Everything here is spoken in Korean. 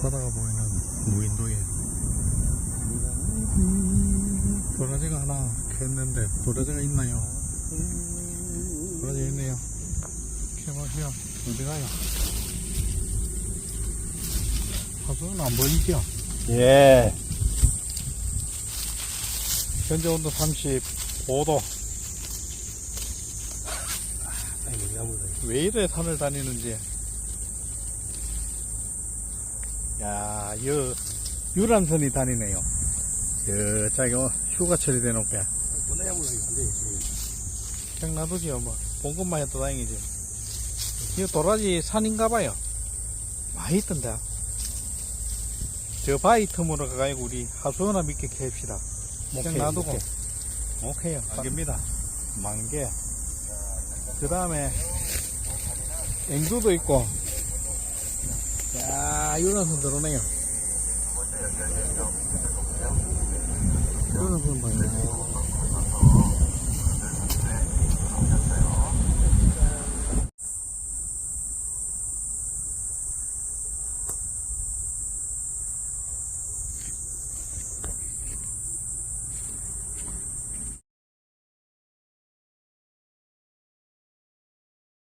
바다가 보이는 무인도에 도라지가 하나 캤는데 도라지가 있나요? 도라지 있네요. 캐보시오. 어디 가요? 화수는 안 보이죠? 예. 현재 온도 35도. 왜 이래 산을 다니는지. 야, 여, 유람선이 다니네요. 여, 자기 휴가철이 돼놓고. 그냥 놔두지요, 뭐. 본 것만 해도 다행이지. 이거 도라지 산인가봐요. 많이 있던데. 저 바위 틈으로 가가지고 우리 하수연아 믿게 캡시다. 그냥 놔두고. 오케이. 오케이요. 만개입니다. 만개. 그 다음에, 앵두도 있고. 야, 유람선 들어오네요. 유람선 봐요.